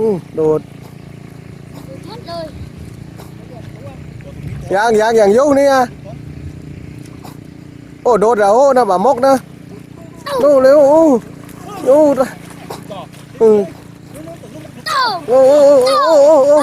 อืมโดดหมดเลยยางยางอย่างยุ่งนี่อะโอ้โดดแล้วโอ้นะบ่ามกนะนู่นเร็วโอ้นู่นอืมโต้โอ้โอ้โอ้โอ้โอ้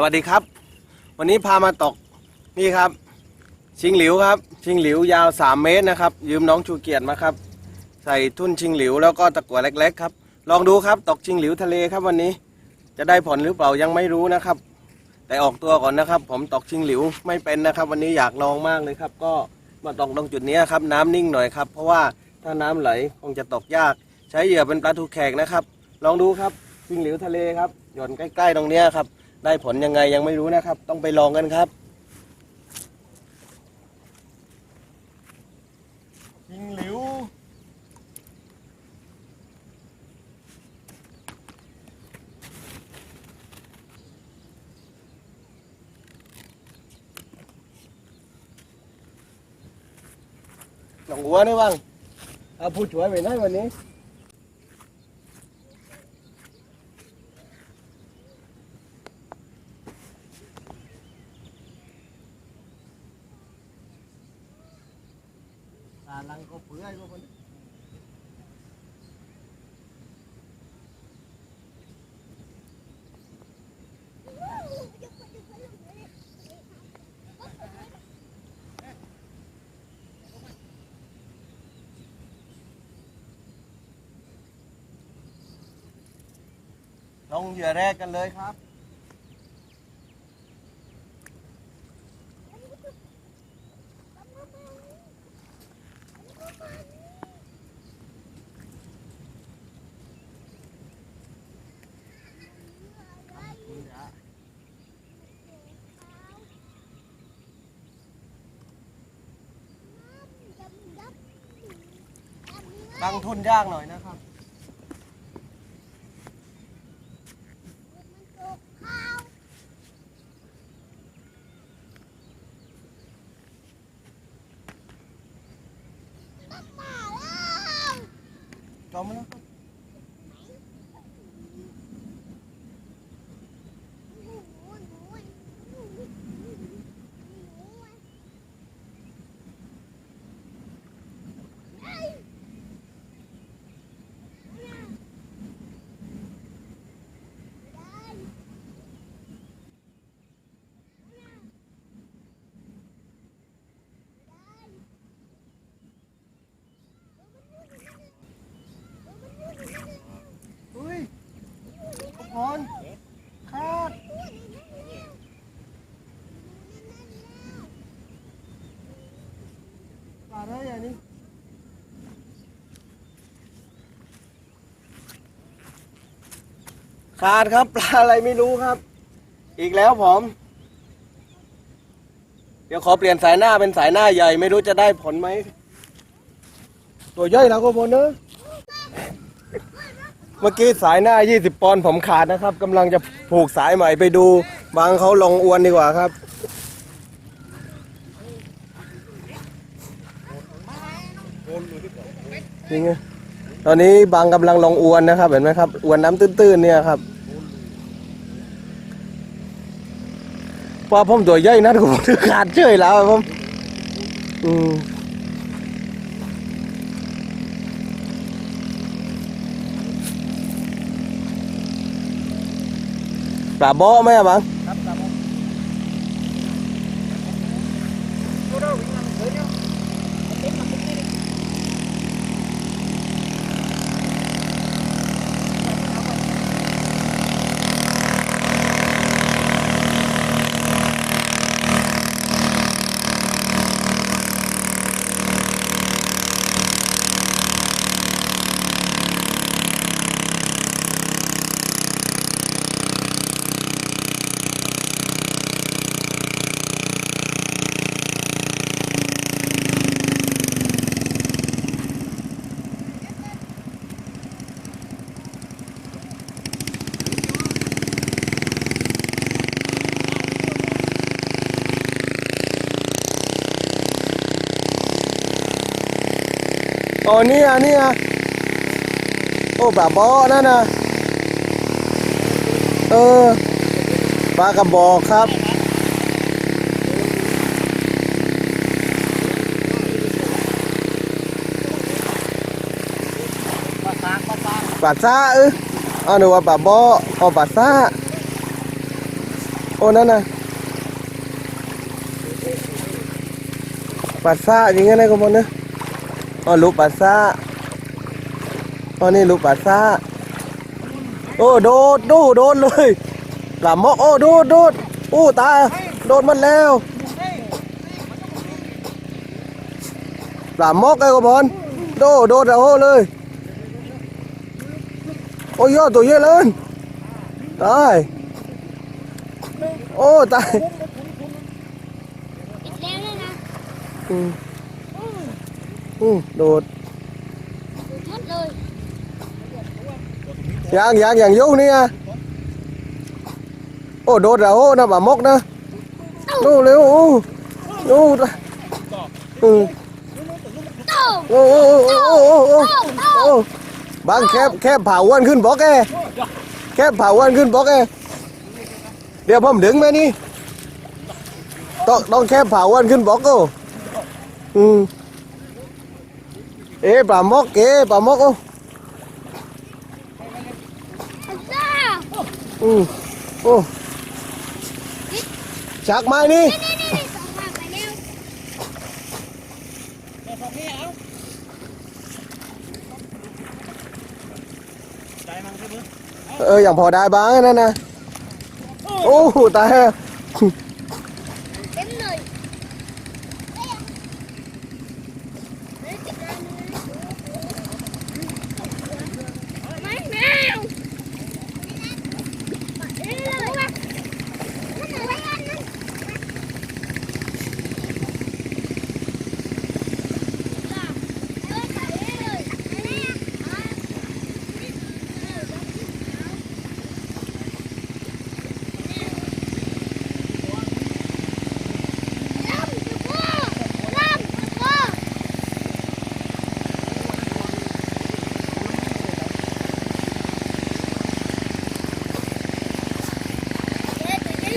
สวัสดีครับ วันนี้พามาตกนี่ครับ ชิงหลิวครับ ชิงหลิวยาว 3 เมตรนะครับ ยืมน้องชูเกียรติมาครับ ใส่ทุ่นชิงหลิวแล้วก็ตะกั่วเล็กๆครับ ลองดูครับตกชิงหลิวทะเลครับวันนี้จะได้ผลหรือเปล่ายังไม่รู้นะครับ แต่ออกตัวก่อนนะครับ ผมตกชิงหลิวไม่เป็นนะครับ วันนี้อยากลองมากเลยครับ ก็มาตกตรงจุดนี้ครับ น้ำนิ่งหน่อยครับ เพราะว่าถ้าน้ำไหลคงจะตกยาก ใช้เหยื่อเป็นปลาทูแขกนะครับ ลองดูครับชิงหลิวทะเลครับหย่อนใกล้ๆตรงนี้ครับ ได้ผลยังไงยังไม่รู้นะครับ ต้องไปลองกันครับชิงหลิวหลงหัวนี่บ้างเอาผู้ช่วยไปไหนวันนี้ ตาลังก็เปื่อยก็มัน ลงเหยื่อแรกกันเลยครับ ตั้งทุนยากหน่อยนะ ครับ จอมแล้วครับอุ้ยทุกคนคาดปลาได้ยังนี่ ขาดครับปลาอะไรไม่รู้ครับ อีกแล้วผม เดี๋ยวขอเปลี่ยนสายหน้าเป็นสายหน้าใหญ่ ไม่รู้จะได้ผลไหม ตัวใหญ่แล้วก็พอเนอะเมื่อกี้สายหน้า 20 ปอนด์ผมขาดนะครับกำลังจะผูกสายใหม่ไปดู บางเขาลงอวนดีกว่าครับนี่ไง ตอนนี้บางกำลังลงอวนนะครับ เห็นไหมครับ อวนน้ำตื้นๆเนี่ยครับพอผมตัวใหญ่นัดผมถือขาดเฉยแล้วผมอืมปลาโบ้ไหมอะบัง อ๋อนี่อะนี่อะโอ้ปลาบอนั่นนะเออปลากระบอกครับ ปลาซากปลาซากปลาซ่าเออเอาหนูว่าปลาบออ๋อปลาซ่าโอ้นั่นน่ะปลาซ่าอย่างเงี้ยนะก็บอกนะ อ๋อลูกปลาซ่าอ๋อนี่ลูกปลาซ่าโอ้โดดดูโดดเลยปลาหมอกโอ้โดดโดดโอ้ตายโดดมันแล้วปลาหมอกไอ้ก็บอลโดดโดดเอาเลยโอ้ยยอดตัวเยอะเลยตายโอ้ตายอีกแล้วเลยนะ อืมอืมโดดดูทัดเลยยางยางอย่างยุ่งนี่อะโอ้โดดแล้วโอ้นะบ่ามกนะดูเร็วโอ้ดูอืมโต้โอ้โอ้โอ้โอ้โอ้โอ้โต้โต้โอ้บางแคบแคบเผาวันขึ้นบอกแกแคบเผาวันขึ้นบอกแกเดี๋ยวผมดึงไหมนี่ต้องต้องแคบเผาวันขึ้นบอกกูอืม เอ๊ะปลาหมกเก๋ปลาหมกโอ้อืมโอ้ชักไม้นี่นี่นี่นี่สองข้างไปแล้วแต่พอพี่เอาใจมันใช่ไหมเอออย่างพอได้บ้างนั่นนะโอ้โหตาย เต็มเลยเฮ้ยเฮ้ยติดได้ไหมไม่แมวเอ้ยเลยว่ะนั่นอะไรอันนั้นจ้าเอ้ยใส่เลยอันนี้อะเออลองกินเอา ลำตะโกลำตะโกเด็ดเด็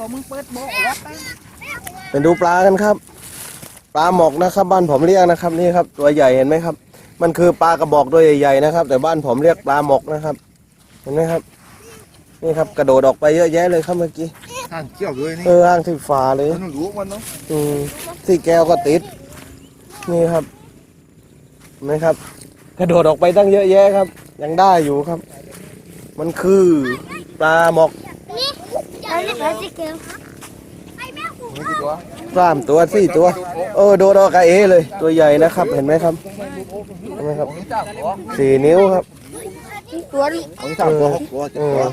ของมึงเปิดโบกวัดไปไปดูปลากันครับ ปลาหมกนะครับ บ้านผมเรียกนะครับนี่ครับ ตัวใหญ่เห็นไหมครับ มันคือปลากระบอกตัวใหญ่ๆนะครับ แต่บ้านผมเรียกปลาหมกนะครับ เห็นไหมครับ นี่ครับกระโดดออกไปเยอะแยะเลยครับเมื่อกี้ทางเกี่ยวด้วยนี่เอออ้างที่ฝาเลยมันรู้มันเนาะอืมที่แก้วก็ติด นี่ครับเห็นไหมครับ กระโดดออกไปตั้งเยอะแยะครับ ยังได้อยู่ครับ มันคือปลาหมก นี่อันนี้ปลาสีเขียวไอ้แมวกูนี่กี่ตัวสามตัวสี่ตัว เออโดดออกกระเอเลย ตัวใหญ่นะครับ เห็นไหมครับเห็นไหมครับของนี้จ้าตัวสี่นิ้วครับตัวนี้ของนี้จ้าตัวหกตัวเจ็ดเอตัวอ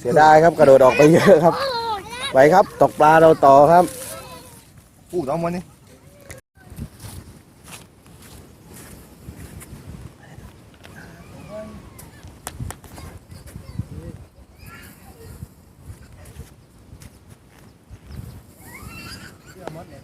เสียดายครับกระโดดออกไปเยอะครับ ไปครับ ตกปลาเราต่อครับพูดเอามันนี่ ไป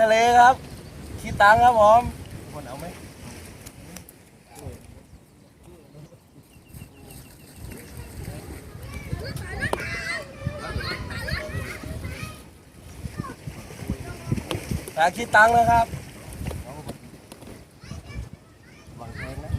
ทะเลครับคีตังครับผมคนเอาไหมอยาขี้ตังนะครับ วางแทงนะ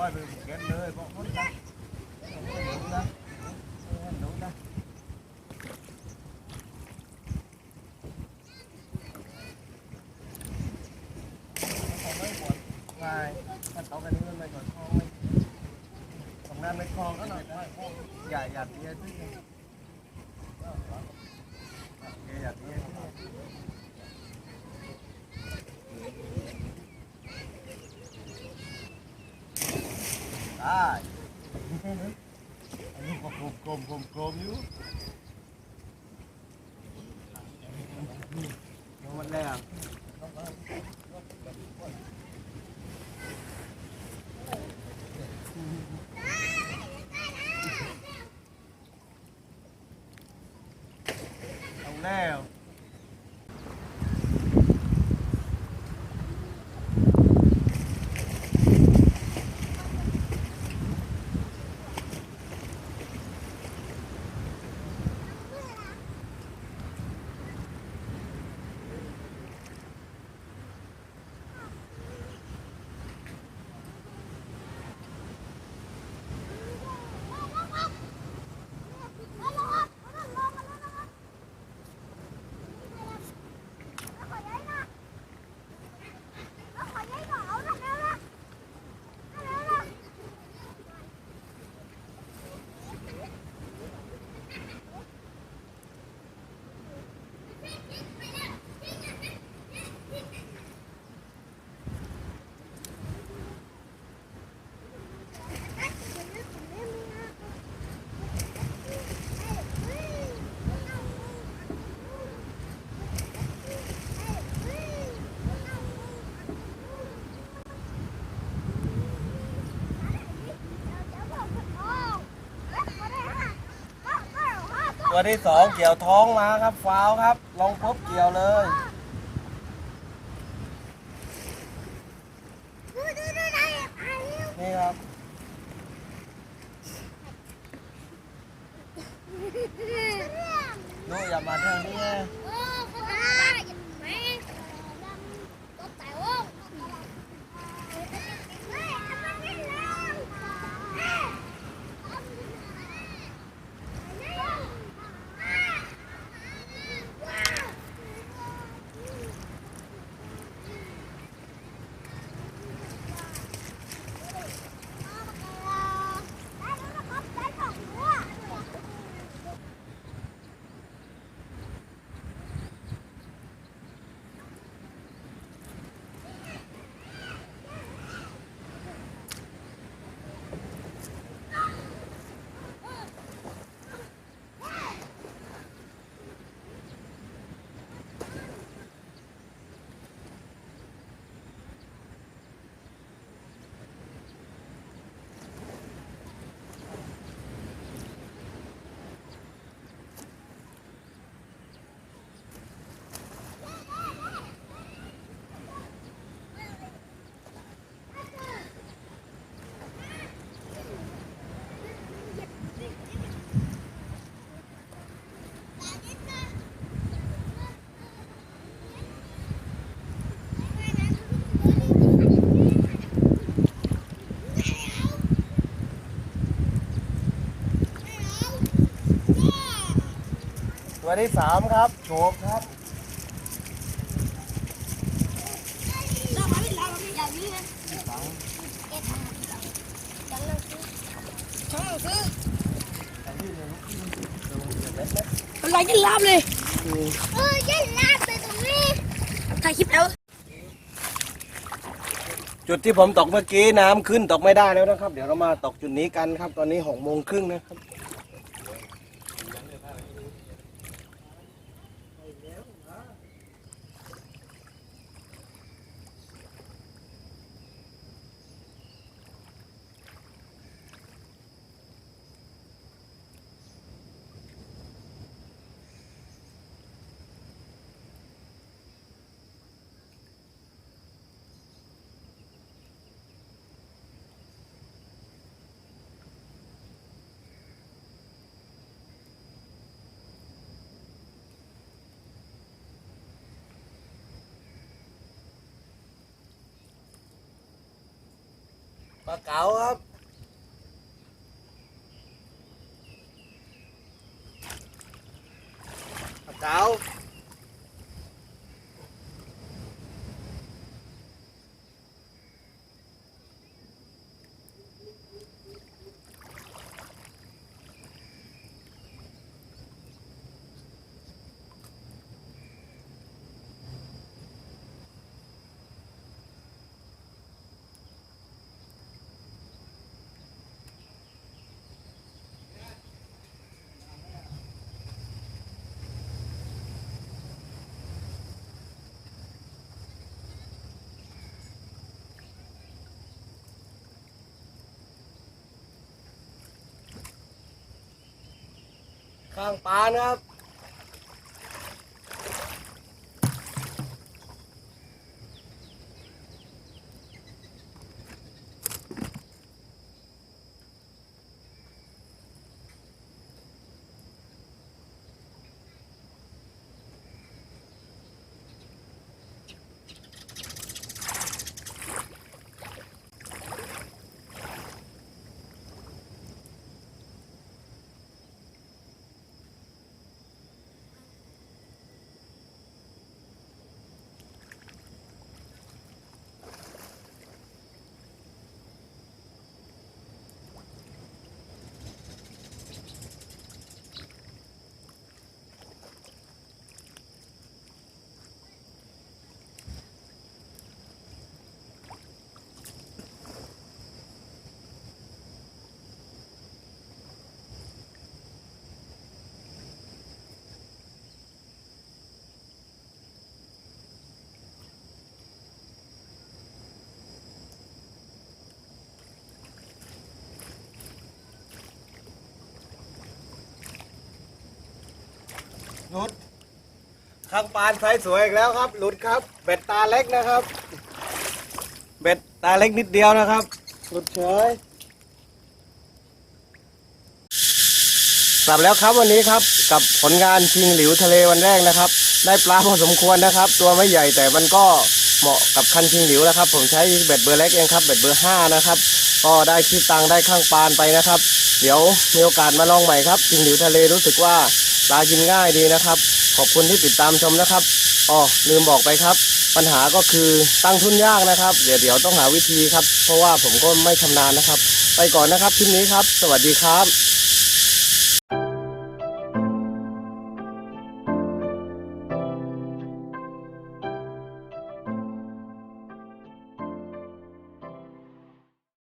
ไป หกร้อยไปเก็บเลยบอกคนนะหนูนะหนูนะเอาไม่หมดไงถ้าเอากันนี้มันไม่ก่อนคลองไม่ตรงนั้นไม่คลองก็หน่อยได้อย่าอย่าเตี้ยที่อย่าเตี้ยที่ ได้อันนี้ก็กลมกลมกลมกลมอยู่หมดแล้ว ตัวที่สองเกี่ยวท้องมาครับฟาวครับ ลองพบเกี่ยวเลย ตัวที่สามครับโฉบครับอะไรจะลาบเลยเออจะลาบไปตรงนี้ายคลิปแล้ว จุดที่ผมตกเมื่อกี้น้ำขึ้นตกไม่ได้แล้วนะครับ เดี๋ยวเรามาตกจุดนี้กันครับ ตอนนี้หกโมงครึ่งนะครับ ลาเก๋าครับปลาเก๋า ข้า หลุดข้างปานไซส์สวยอีกแล้วครับ หลุดครับ เบ็ดตาเล็กนะครับ เบ็ดตาเล็กนิดเดียวนะครับ หลุดเฉยกลับแล้วครับวันนี้ครับกับผลงานชิงหลิวทะเลวันแรกนะครับ ได้ปลาพอสมควรนะครับ ตัวไม่ใหญ่แต่มันก็เหมาะกับคันชิงหลิวนะครับ ผมใช้เบ็ดเบอร์เล็กเองครับเบ็ดเบอร์ห้านะครับก็ได้ที่ตังได้ข้างปานไปนะครับ เดี๋ยวมีโอกาสมาลองใหม่ครับชิงหลิวทะเลรู้สึกว่า ปลากินง่ายดีนะครับ ขอบคุณที่ติดตามชมนะครับอ๋อลืมบอกไปครับ ปัญหาก็คือตั้งทุนยากนะครับ เดี๋ยวเดี๋ยวต้องหาวิธีครับ เพราะว่าผมก็ไม่ชำนาญนะครับ ไปก่อนนะครับคลิปนี้ครับ สวัสดีครับ